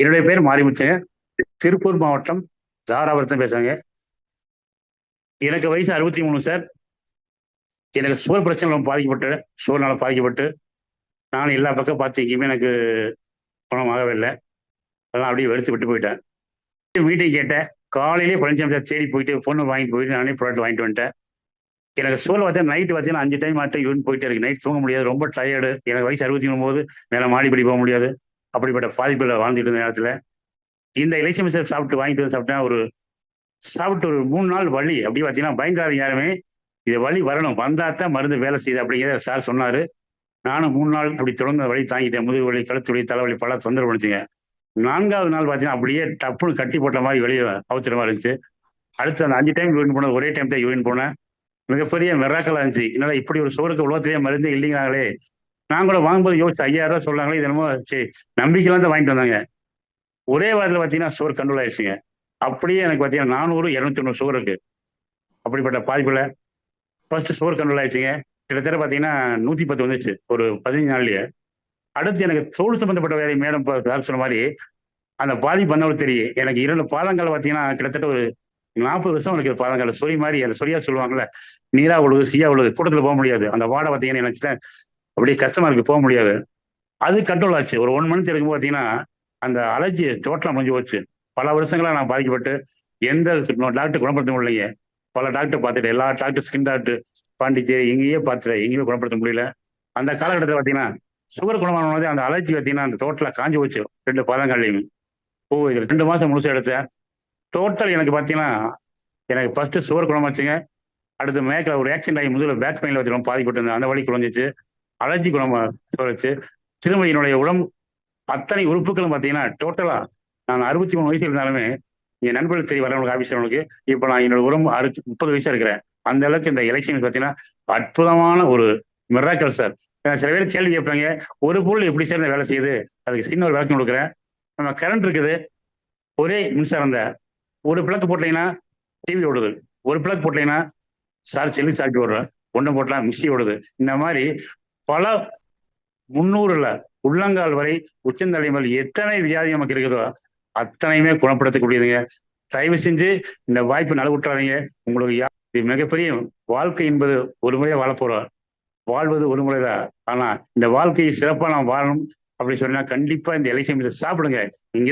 என்னுடைய பேர் மாரிமுத்துங்க திருப்பூர் மாவட்டம் தாராபுரத்தில் பேசுறேங்க. எனக்கு வயசு அறுபத்தி மூணு சார். எனக்கு சுகர் பிரச்சனை பாதிக்கப்பட்டு சுகர்னால பாதிக்கப்பட்டு நான் எல்லா பக்கம் பார்த்து எங்கேயுமே எனக்கு குணமாகவே இல்லை. அதெல்லாம் அப்படியே வெறுத்து விட்டு போயிட்டேன். மீட்டிங் கேட்டேன். காலையிலே பழனிசாமி சார் தேடி போயிட்டு பொண்ணு வாங்கிட்டு போயிட்டு நானே ப்ராடக்ட் வாங்கிட்டு வந்துட்டேன். எனக்கு சுகர் பார்த்தா நைட்டு பார்த்தீங்கன்னா அஞ்சு டைம் ஆட்டம் யூன் போயிட்டே இருக்கு. நைட் தூங்க முடியாது. ரொம்ப டயர்டு எனக்கு வயசு அறுபத்தி மூணு போது மேலே மாடிப்படி போக முடியாது. அப்படிப்பட்ட பாதிப்பில் வாழ்ந்துட்டு இருந்த நேரத்தில் இந்த இலைச்சி சார் சாப்பிட்டு வாங்கிட்டு வந்து சாப்பிட்டேன் ஒரு சாப்பிட்டு ஒரு மூணு நாள் வழி அப்படி பார்த்தீங்கன்னா பயங்கரம் யாருமே இது வழி வரணும். வந்தால் தான் மருந்து வேலை செய்யுது அப்படிங்கிற சார் சொன்னார். நானும் மூணு நாள் அப்படி தொடர்ந்து வழி தாங்கிட்டேன். முதுகு வலி கழுத்து தலைவலி பல தொந்தரவு பண்ணுச்சுங்க நான்காவது நாள் பார்த்தீங்கன்னா அப்படியே டப்புன்னு கட்டி போட்ட மாதிரி வெளியே அவசரமாக இருந்துச்சு. அடுத்து அந்த அஞ்சு டைம் யூரின் போனேன் ஒரே டைம் தான் யூரின் போனேன். மிகப்பெரிய மிராக்கலா இருந்துச்சு. என்னால் இப்படி ஒரு சோறுக்கு உலகத்திலேயே மருந்து இல்லைங்கிறாங்களே. நான் கூட வாங்கும்போது யோசிச்சு ஐயாயிரம் ரூபாய் சொல்றாங்களே இது என்னமோ சரி நம்பிக்கையில தான் வாங்கிட்டு வந்தாங்க. ஒரே வாரத்தில் பார்த்தீங்கன்னா சுகர் கண்ட்ரோல் ஆயிடுச்சுங்க. அப்படியே எனக்கு பார்த்தீங்கன்னா நானூறு இரநூத்தி தொண்ணூறு சுகர் இருக்கு. அப்படிப்பட்ட பாதிப்புல ஃபர்ஸ்ட் சுகர் கண்ட்ரோல் ஆயிடுச்சுங்க. கிட்டத்தட்ட பார்த்தீங்கன்னா நூற்றி பத்து வந்துச்சு ஒரு பதினஞ்சு நாள்லயே. அடுத்து எனக்கு தோல் சம்பந்தப்பட்ட வேலை மேடம் சொன்ன மாதிரி அந்த பாதிப்பு வந்தவங்களுக்கு தெரியும். எனக்கு இரண்டு பாதங்கள் பார்த்தீங்கன்னா கிட்டத்தட்ட ஒரு நாற்பது வருஷம் எனக்கு பாதங்கள். சொறி மாதிரி அந்த சொரியா சொல்லுவாங்கல்ல நீரா உழுது சீயா உழுது கூட்டத்தில் போக முடியாது. அந்த வாடை பார்த்தீங்கன்னா எனக்கு அப்படியே கஷ்டமா இருக்கு போக முடியாது. அது கண்ட்ரோல் ஆச்சு. ஒரு ஒன் மந்த் இருக்கும்போது பார்த்தீங்கன்னா அந்த அலர்ஜி டோட்டலாக முடிஞ்சு போச்சு. பல வருஷங்களாக நான் பாதிக்கப்பட்டு எந்த டாக்டர் குணப்படுத்த முடியலைங்க. பல டாக்டர் பார்த்துட்டு எல்லா டாக்டர் ஸ்கின் டாக்டர் பாண்டிச்சேரி எங்கேயே பார்த்துட்டேன். எங்கேயுமே குணப்படுத்த முடியல. அந்த காலகட்டத்தில் பார்த்தீங்கன்னா சுகர் குணமான அந்த அலர்ஜி பார்த்தீங்கன்னா அந்த டோட்டலாக காஞ்சி போச்சு. ரெண்டு பாதங்கள்லையும். ஓ இது ரெண்டு மாதம் முழுசு எடுத்தேன். டோட்டல் எனக்கு பார்த்தீங்கன்னா எனக்கு ஃபர்ஸ்ட் சுகர் குணமாச்சுங்க. அடுத்து மேக்கில் ஒரு ஆக்சிடென்ட் ஆகி முதல்ல பேக் பெயினில் வச்சு ரொம்ப இருந்தேன் அந்த வழி குறைஞ்சிச்சு. அலர்ஜி குணம் சொல்லிச்சு. திரும்ப என்னுடைய உடம்பு அத்தனை உறுப்புகளும் பார்த்தீங்கன்னா டோட்டலா நான் அறுபத்தி மூணு வயசு இருந்தாலுமே என் நண்பர்கள் தெரிய வரவங்களுக்கு ஆஃபீஸர்களுக்கு இப்போ நான் என்னோட உடம்பு அறுபத்தி முப்பது வயசா இருக்கிறேன். அந்த அளவுக்கு இந்த எலெக்ஷன் பார்த்தீங்கன்னா அற்புதமான ஒரு மிராக்கல் சார் சில பேர் கேள்வி கேட்பாங்க ஒரு பொருள் எப்படி சார் இந்த வேலை செய்யுது? அதுக்கு சின்ன ஒரு விளக்கம் கொடுக்குறேன். நம்ம கரண்ட் இருக்குது. ஒரே மின்சாரம் தான். ஒரு பிளக் போட்டீங்கன்னா டிவி ஓடுது. ஒரு பிளக் போட்டீங்கன்னா சார் செல்லு சார்ஜ் ஓடுறேன் ஒன்று போட்டலாம் மிக்சி ஓடுது. இந்த மாதிரி பல முன்னூறுல உள்ளங்கால் வரை உச்சந்தலை மேல் எத்தனை வியாதி நமக்கு இருக்குதோ அத்தனையுமே குணப்படுத்தக்கூடியதுங்க. தயவு செஞ்சு இந்த வாய்ப்பு நலவுற்றாதீங்க. உங்களுக்கு இது மிகப்பெரிய வாழ்க்கை என்பது ஒரு முறையா வாழப்போறோம். வாழ்வது ஒரு முறைதான். ஆனா இந்த வாழ்க்கையை சிறப்பாக நாம் வாழணும். அப்படி சொன்னா கண்டிப்பா இந்த எலெக்ஷன் சாப்பிடுங்க. இங்க